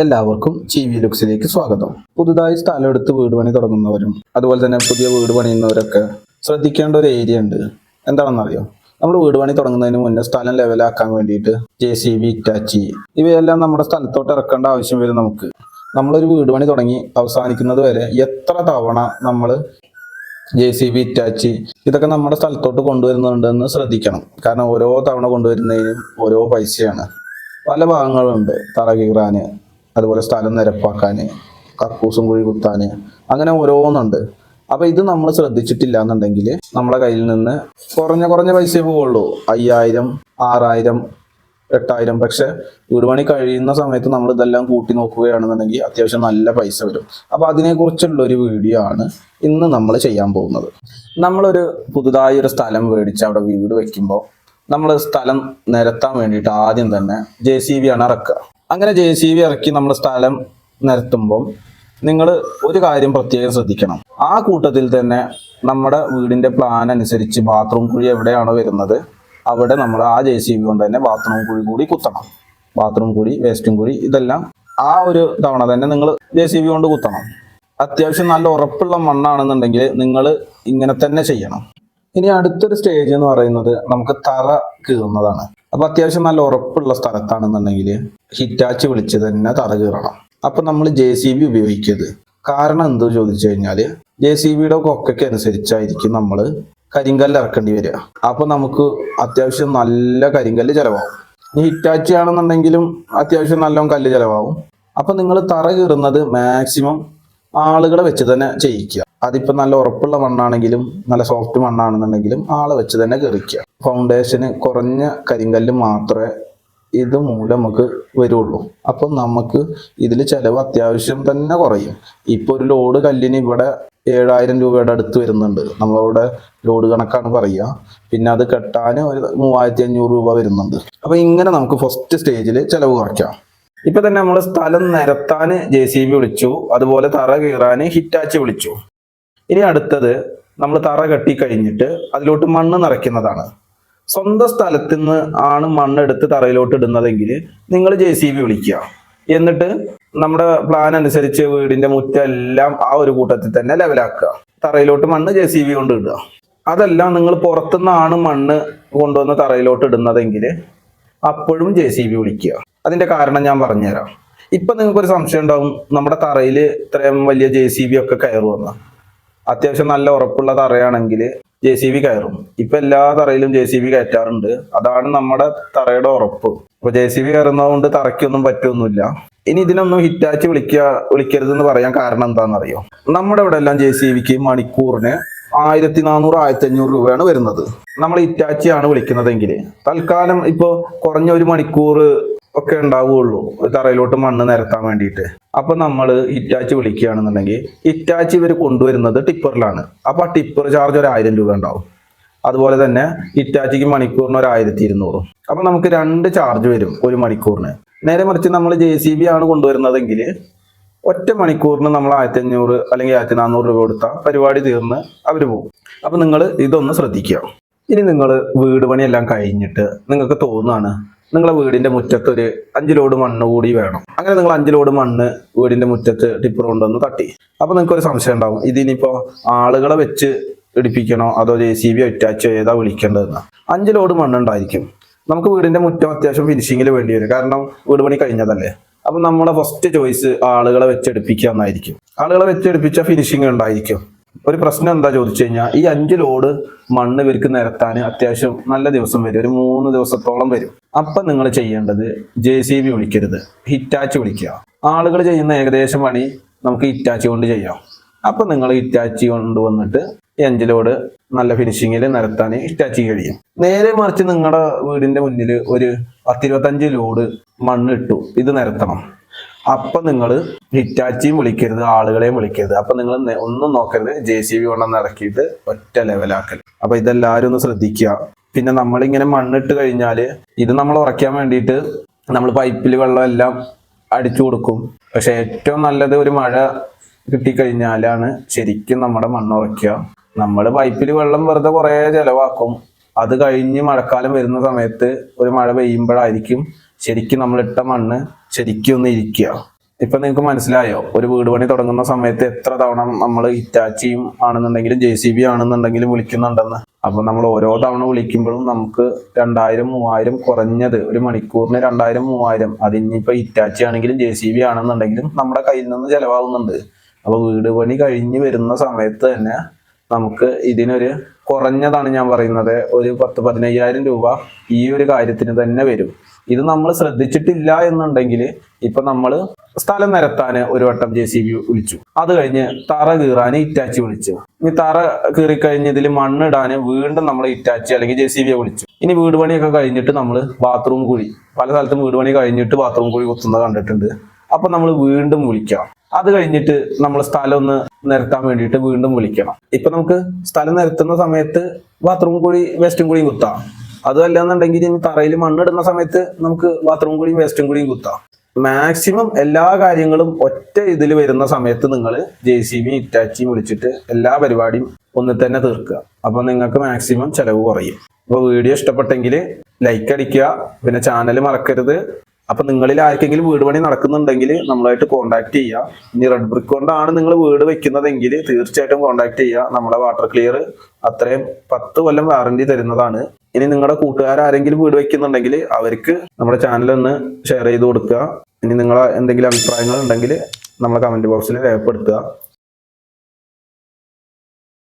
എല്ലാവർക്കും G V ലുക്സിലേക്ക് സ്വാഗതം. പുതുതായി സ്ഥലം എടുത്ത് വീട് പണി തുടങ്ങുന്നവരും അതുപോലെ തന്നെ പുതിയ വീട് പണിയുന്നവരൊക്കെ ശ്രദ്ധിക്കേണ്ട ഒരു ഏരിയ ഉണ്ട്. എന്താണെന്നറിയോ? നമ്മൾ വീട് പണി തുടങ്ങുന്നതിന് മുന്നേ സ്ഥലം ലെവലാക്കാൻ വേണ്ടിയിട്ട് ജെ സി ബി ഇറ്റാച്ചി ഇവയെല്ലാം നമ്മുടെ സ്ഥലത്തോട്ട് ഇറക്കേണ്ട ആവശ്യം വരും നമുക്ക്. നമ്മളൊരു വീട് പണി തുടങ്ങി അവസാനിക്കുന്നത് വരെ എത്ര തവണ നമ്മൾ ജെ സി ബി ഇറ്റാച്ചി ഇതൊക്കെ നമ്മുടെ സ്ഥലത്തോട്ട് കൊണ്ടുവരുന്നുണ്ടെന്ന് ശ്രദ്ധിക്കണം. കാരണം ഓരോ തവണ കൊണ്ടുവരുന്നതിനും ഓരോ പൈസയാണ്. പല ഭാഗങ്ങളുണ്ട്. തറ കീറാന് അതുപോലെ സ്ഥലം നിരപ്പാക്കാൻ കക്കൂസും കുഴി കുത്താൻ അങ്ങനെ ഓരോന്നുണ്ട്. അപ്പൊ ഇത് നമ്മൾ ശ്രദ്ധിച്ചിട്ടില്ല എന്നുണ്ടെങ്കിൽ നമ്മുടെ കയ്യിൽ നിന്ന് കുറഞ്ഞ കുറഞ്ഞ പൈസയെ പോവുള്ളൂ. അയ്യായിരം ആറായിരം എട്ടായിരം. പക്ഷെ വീടുപണി കഴിയുന്ന സമയത്ത് നമ്മൾ ഇതെല്ലാം കൂട്ടി നോക്കുകയാണെന്നുണ്ടെങ്കിൽ അത്യാവശ്യം നല്ല പൈസ വരും. അപ്പൊ അതിനെക്കുറിച്ചുള്ള ഒരു വീഡിയോ ആണ് ഇന്ന് നമ്മൾ ചെയ്യാൻ പോകുന്നത്. നമ്മളൊരു പുതുതായി ഒരു സ്ഥലം മേടിച്ച് അവിടെ വീട് വെക്കുമ്പോൾ നമ്മൾ സ്ഥലം നിരത്താൻ വേണ്ടിയിട്ട് ആദ്യം തന്നെ ജെ സി ബി ആണ് ഇറക്കുക. അങ്ങനെ ജെ സി ബി ഇറക്കി നമ്മൾ സ്ഥലം നിരത്തുമ്പോൾ നിങ്ങൾ ഒരു കാര്യം പ്രത്യേകം ശ്രദ്ധിക്കണം. ആ കൂട്ടത്തിൽ തന്നെ നമ്മുടെ വീടിന്റെ പ്ലാൻ അനുസരിച്ച് ബാത്റൂം കുഴി എവിടെയാണോ വരുന്നത് അവിടെ നമ്മൾ ആ ജെ സി ബി കൊണ്ട് തന്നെ ബാത്റൂം കുഴി കൂടി കുത്തണം. ബാത്റൂം കുഴി വേസ്റ്റും കുഴി ഇതെല്ലാം ആ ഒരു തവണ തന്നെ നിങ്ങൾ ജെ സി ബി കൊണ്ട് കുത്തണം. അത്യാവശ്യം നല്ല ഉറപ്പുള്ള മണ്ണാണെന്നുണ്ടെങ്കിൽ നിങ്ങൾ ഇങ്ങനെ തന്നെ ചെയ്യണം. ഇനി അടുത്തൊരു സ്റ്റേജ് എന്ന് പറയുന്നത് നമുക്ക് തറ കീറുന്നതാണ്. അപ്പൊ അത്യാവശ്യം നല്ല ഉറപ്പുള്ള സ്ഥലത്താണെന്നുണ്ടെങ്കിൽ ഹിറ്റാച്ച് വിളിച്ച് തന്നെ തറ കീറണം. അപ്പൊ നമ്മൾ ജെ സി ബി ഉപയോഗിക്കരുത്. കാരണം എന്തോ ചോദിച്ചു കഴിഞ്ഞാൽ ജെ സി ബിയുടെ കൊക്കയ്ക്ക് അനുസരിച്ചായിരിക്കും നമ്മൾ കരിങ്കല്ല് ഇറക്കേണ്ടി വരിക. അപ്പൊ നമുക്ക് അത്യാവശ്യം നല്ല കരിങ്കല്ല് ചിലവാകും. ഹിറ്റാച്ചി ആണെന്നുണ്ടെങ്കിലും അത്യാവശ്യം നല്ലോണം കല്ല് ചിലവാകും. അപ്പൊ നിങ്ങൾ തറ കീറുന്നത് മാക്സിമം ആളുകളെ വെച്ച് തന്നെ ചെയ്യിക്കുക. അതിപ്പോ നല്ല ഉറപ്പുള്ള മണ്ണാണെങ്കിലും നല്ല സോഫ്റ്റ് മണ്ണാണെന്നുണ്ടെങ്കിലും ആളെ വെച്ച് തന്നെ കയറിക്കുക ഫൗണ്ടേഷന് കുറഞ്ഞ കരിങ്കല്ല് മാത്രമേ ഇത് മൂലം നമുക്ക് വരുള്ളൂ. അപ്പം നമുക്ക് ഇതിൽ ചിലവ് അത്യാവശ്യം തന്നെ കുറയും. ഇപ്പോൾ ഒരു ലോഡ് കല്ലിന് ഇവിടെ ഏഴായിരം രൂപയുടെ അടുത്ത് വരുന്നുണ്ട്. നമ്മളവിടെ ലോഡ് കണക്കാണ് പറയുക. പിന്നെ അത് കെട്ടാൻ ഒരു മൂവായിരത്തി അഞ്ഞൂറ് രൂപ വരുന്നുണ്ട്. അപ്പം ഇങ്ങനെ നമുക്ക് ഫസ്റ്റ് സ്റ്റേജിൽ ചിലവ് കുറയ്ക്കാം. ഇപ്പം തന്നെ നമ്മൾ സ്ഥലം നിരത്താൻ ജെ സി ബി വിളിച്ചു. അതുപോലെ തറ കീറാൻ ഹിറ്റാച്ച് വിളിച്ചു. ഇനി അടുത്തത് നമ്മൾ തറ കെട്ടി കഴിഞ്ഞിട്ട് അതിലോട്ട് മണ്ണ് നിറയ്ക്കുന്നതാണ്. സ്വന്തം സ്ഥലത്ത് നിന്ന് ആണ് മണ്ണെടുത്ത് തറയിലോട്ട് ഇടുന്നതെങ്കിൽ നിങ്ങൾ ജെ സി ബി വിളിക്കുക. എന്നിട്ട് നമ്മുടെ പ്ലാൻ അനുസരിച്ച് വീടിന്റെ മുറ്റം എല്ലാം ആ ഒരു കൂട്ടത്തിൽ തന്നെ ലെവലാക്കുക തറയിലോട്ട് മണ്ണ് ജെ സി ബി കൊണ്ട് ഇടുക. അതല്ല നിങ്ങൾ പുറത്തുനിന്നാണ് മണ്ണ് കൊണ്ടുവന്ന് തറയിലോട്ട് ഇടുന്നതെങ്കിൽ അപ്പോഴും ജെ സി ബി വിളിക്കുക. അതിന്റെ കാരണം ഞാൻ പറഞ്ഞുതരാം. ഇപ്പൊ നിങ്ങൾക്ക് ഒരു സംശയം ഉണ്ടാവും. നമ്മുടെ തറയിൽ ഇത്രയും വലിയ ജെ സി ബി ഒക്കെ കയറുമെന്ന്. അത്യാവശ്യം നല്ല ഉറപ്പുള്ള തറയാണെങ്കിൽ ജെ സി ബി കയറും. ഇപ്പൊ എല്ലാ തറയിലും ജെ സി ബി കയറ്റാറുണ്ട്. അതാണ് നമ്മുടെ തറയുടെ ഉറപ്പ്. അപ്പൊ ജെ സി ബി കയറുന്നതുകൊണ്ട് തറയ്ക്കൊന്നും പറ്റൊന്നുമില്ല. ഇനി ഇതിനൊന്നും ഹിറ്റാച്ച് വിളിക്കുക വിളിക്കരുത് എന്ന് പറയാൻ കാരണം എന്താണെന്നറിയോ? നമ്മുടെ ഇവിടെ എല്ലാം ജെ സി ബിക്ക് മണിക്കൂറിന് ആയിരത്തി നാനൂറ് ആയിരത്തി അഞ്ഞൂറ് രൂപയാണ് വരുന്നത്. നമ്മൾ ഹിറ്റാച്ചി ആണ് വിളിക്കുന്നതെങ്കിൽ. തൽക്കാലം ഇപ്പോൾ കുറഞ്ഞ ഒരു മണിക്കൂർ ഒക്കെ ഉണ്ടാവുകയുള്ളൂ തറയിലോട്ട് മണ്ണ് നിരത്താൻ വേണ്ടിയിട്ട്. അപ്പൊ നമ്മൾ ഇറ്റാച്ച് വിളിക്കുകയാണെന്നുണ്ടെങ്കിൽ ഇറ്റാച്ച് ഇവർ കൊണ്ടുവരുന്നത് ടിപ്പറിലാണ്. അപ്പൊ ആ ടിപ്പർ ചാർജ് ഒരു ആയിരം രൂപ ഉണ്ടാവും. അതുപോലെ തന്നെ ഇറ്റാച്ചിക്ക് മണിക്കൂറിന് ഒരു ആയിരത്തി ഇരുന്നൂറും. അപ്പൊ നമുക്ക് രണ്ട് ചാർജ് വരും ഒരു മണിക്കൂറിന്. നേരെ മറിച്ച് നമ്മൾ ജെ സി ബി ആണ് കൊണ്ടുവരുന്നതെങ്കിൽ ഒറ്റ മണിക്കൂറിന് നമ്മൾ ആയിരത്തി അഞ്ഞൂറ് അല്ലെങ്കിൽ ആയിരത്തി നാനൂറ് രൂപ കൊടുത്താൽ പരിപാടി തീർന്ന് അവർ പോകും. അപ്പൊ നിങ്ങൾ ഇതൊന്ന് ശ്രദ്ധിക്കുക. ഇനി നിങ്ങൾ വീട് പണിയെല്ലാം കഴിഞ്ഞിട്ട് നിങ്ങൾക്ക് തോന്നുകയാണ് നിങ്ങളെ വീടിന്റെ മുറ്റത്ത് ഒരു അഞ്ച് ലോഡ് മണ്ണ് കൂടി വേണം. അങ്ങനെ നിങ്ങൾ അഞ്ച് ലോഡ് മണ്ണ് വീടിന്റെ മുറ്റത്ത് ടിപ്പർ കൊണ്ടുവന്ന് തട്ടി. അപ്പൊ നിങ്ങൾക്ക് ഒരു സംശയം ഉണ്ടാവും ഇതിനിപ്പോ ആളുകളെ വെച്ച് ഇടിപ്പിക്കണോ അതോ ജെ സി ബി അറ്റാച്ച് ഏതാ വിളിക്കേണ്ടതെന്ന്? അഞ്ച് ലോഡ് മണ്ണ് ഉണ്ടായിരിക്കും. നമുക്ക് വീടിന്റെ മുറ്റം അത്യാവശ്യം ഫിനിഷിങ്ങിൽ വേണ്ടി വരും. കാരണം വീട് പണി കഴിഞ്ഞതല്ലേ? അപ്പൊ നമ്മുടെ ഫസ്റ്റ് ചോയ്സ് ആളുകളെ വെച്ചെടുപ്പിക്കുക എന്നായിരിക്കും. ആളുകളെ വെച്ചെടുപ്പിച്ച ഫിനിഷിംഗ് ഉണ്ടായിരിക്കും. ഒരു പ്രശ്നം എന്താ ചോദിച്ചു കഴിഞ്ഞാൽ ഈ അഞ്ച് ലോഡ് മണ്ണ് ഇവർക്ക് നിരത്താൻ അത്യാവശ്യം നല്ല ദിവസം വരും ഒരു മൂന്ന് ദിവസത്തോളം വരും. അപ്പം നിങ്ങൾ ചെയ്യേണ്ടത് ജെ സി ബി വിളിക്കരുത് ഹിറ്റാച്ച് വിളിക്കുക. ആളുകൾ ചെയ്യുന്ന ഏകദേശം പണി നമുക്ക് ഹിറ്റാച്ച് കൊണ്ട് ചെയ്യാം. അപ്പം നിങ്ങൾ ഹിറ്റാച്ച് കൊണ്ട് വന്നിട്ട് ഈ അഞ്ച് ലോഡ് നല്ല ഫിനിഷിങ്ങിൽ നിരത്താൻ ഹിറ്റാച്ച് കഴിയും. നേരെ മറിച്ച് നിങ്ങളുടെ വീടിന്റെ മുന്നിൽ ഒരു പത്തിരുപത്തഞ്ച് ലോഡ് മണ്ണ് ഇട്ടു ഇത് നിരത്തണം. അപ്പൊ നിങ്ങൾ ഹിറ്റാച്ചിയും വിളിക്കരുത് ആളുകളെയും വിളിക്കരുത്. അപ്പൊ നിങ്ങൾ ഒന്നും നോക്കരുത്. ജെ സി ബി കൊണ്ടുവന്ന് ഇറക്കിയിട്ട് ഒറ്റ ലെവലാക്കൽ അപ്പൊ ഇതെല്ലാവരും ഒന്ന് ശ്രദ്ധിക്കുക. പിന്നെ നമ്മളിങ്ങനെ മണ്ണിട്ട് കഴിഞ്ഞാൽ ഇത് നമ്മൾ ഉറയ്ക്കാൻ വേണ്ടിയിട്ട് നമ്മൾ പൈപ്പിൽ വെള്ളം എല്ലാം അടിച്ചു കൊടുക്കും. പക്ഷെ ഏറ്റവും നല്ലത് ഒരു മഴ കിട്ടിക്കഴിഞ്ഞാലാണ് ശരിക്കും നമ്മുടെ മണ്ണ് ഉറയ്ക്കുക. നമ്മൾ പൈപ്പിൽ വെള്ളം വെറുതെ കുറേ ചെലവാക്കും. അത് കഴിഞ്ഞ് മഴക്കാലം വരുന്ന സമയത്ത് ഒരു മഴ പെയ്യുമ്പോഴായിരിക്കും ശരിക്കും നമ്മളിട്ട മണ്ണ് ശരിക്കും ഒന്ന് ഇരിക്കുക. ഇപ്പൊ നിങ്ങൾക്ക് മനസ്സിലായോ? ഒരു വീട് പണി തുടങ്ങുന്ന സമയത്ത് എത്ര തവണ നമ്മൾ ഹിറ്റാച്ചിയും ആണെന്നുണ്ടെങ്കിലും ജെ സി ബി ആണെന്നുണ്ടെങ്കിലും വിളിക്കുന്നുണ്ടെന്ന്. അപ്പൊ നമ്മൾ ഓരോ തവണ വിളിക്കുമ്പോഴും നമുക്ക് രണ്ടായിരം മൂവായിരം കുറഞ്ഞത് ഒരു മണിക്കൂറിന് രണ്ടായിരം മൂവായിരം. അതിനിപ്പോ ഹിറ്റാച്ചി ആണെങ്കിലും ജെ സി ബി ആണെന്നുണ്ടെങ്കിലും നമ്മുടെ കയ്യിൽ നിന്ന് ചെലവാകുന്നുണ്ട്. അപ്പൊ വീട് പണി കഴിഞ്ഞ് വരുന്ന സമയത്ത് തന്നെ നമുക്ക് ഇതിനൊരു കുറഞ്ഞതാണ് ഞാൻ പറയുന്നത്. ഒരു പത്ത് പതിനയ്യായിരം രൂപ ഈ ഒരു കാര്യത്തിന് തന്നെ വരും. ഇത് നമ്മൾ ശ്രദ്ധിച്ചിട്ടില്ല എന്നുണ്ടെങ്കിൽ ഇപ്പൊ നമ്മൾ സ്ഥലം നിരത്താന് ഒരു വട്ടം ജെ സി ബി വിളിച്ചു. അത് കഴിഞ്ഞ് തറ കീറാൻ ഇറ്റാച്ചി വിളിച്ചു. ഇനി തറ കീറി കഴിഞ്ഞ് ഇതിൽ മണ്ണിടാന് വീണ്ടും നമ്മൾ ഇറ്റാച്ചി അല്ലെങ്കിൽ ജെ സി ബിയെ വിളിച്ചു. ഇനി വീട് പണിയൊക്കെ കഴിഞ്ഞിട്ട് നമ്മൾ ബാത്റൂം കുഴി. പല സ്ഥലത്തും വീട് പണി കഴിഞ്ഞിട്ട് ബാത്റൂം കുഴി കുത്തുന്നത് കണ്ടിട്ടുണ്ട്. അപ്പൊ നമ്മൾ വീണ്ടും വിളിക്കാം. അത് കഴിഞ്ഞിട്ട് നമ്മൾ സ്ഥലം ഒന്ന് നിരത്താൻ വേണ്ടിയിട്ട് വീണ്ടും വിളിക്കണം. ഇപ്പൊ നമുക്ക് സ്ഥലം നിരത്തുന്ന സമയത്ത് ബാത്റൂം കൂടി വെസ്റ്റും കുഴിയും കുത്താം. അതല്ല എന്നുണ്ടെങ്കിൽ ഇനി തറയിൽ മണ്ണിടുന്ന സമയത്ത് നമുക്ക് ബാത്റൂം കൂടിയും വേസ്റ്റും കൂടിയും കുത്താം. മാക്സിമം എല്ലാ കാര്യങ്ങളും ഒറ്റ ഇതിൽ വരുന്ന സമയത്ത് നിങ്ങൾ ജെ സി ബി ഇറ്റാച്ചിയും വിളിച്ചിട്ട് എല്ലാ പരിപാടിയും ഒന്നിൽ തന്നെ തീർക്കുക. അപ്പൊ നിങ്ങൾക്ക് മാക്സിമം ചിലവ് കുറയും. അപ്പോൾ വീഡിയോ ഇഷ്ടപ്പെട്ടെങ്കിൽ ലൈക്ക് അടിക്കുക. പിന്നെ ചാനൽ മറക്കരുത്. അപ്പൊ നിങ്ങളിൽ ആർക്കെങ്കിലും വീട് പണി നടക്കുന്നുണ്ടെങ്കിൽ നമ്മളായിട്ട് കോൺടാക്ട് ചെയ്യുക ഇനി റെഡ് ബ്രിക്ക് കൊണ്ടാണ് നിങ്ങൾ വീട് വെക്കുന്നതെങ്കിൽ തീർച്ചയായിട്ടും കോൺടാക്ട് ചെയ്യുക നമ്മുടെ വാട്ടർ ക്ലിയർ അത്രയും പത്ത് കൊല്ലം വാറന്റി തരുന്നതാണ്. ഇനി നിങ്ങളുടെ കൂട്ടുകാർ ആരെങ്കിലും വീട് വെക്കുന്നുണ്ടെങ്കിൽ അവർക്ക് നമ്മുടെ ചാനൽ ഒന്ന് ഷെയർ ചെയ്ത് കൊടുക്കുക. ഇനി നിങ്ങളെ എന്തെങ്കിലും അഭിപ്രായങ്ങൾ ഉണ്ടെങ്കിൽ നമ്മളെ കമന്റ് ബോക്സിൽ രേഖപ്പെടുത്തുക.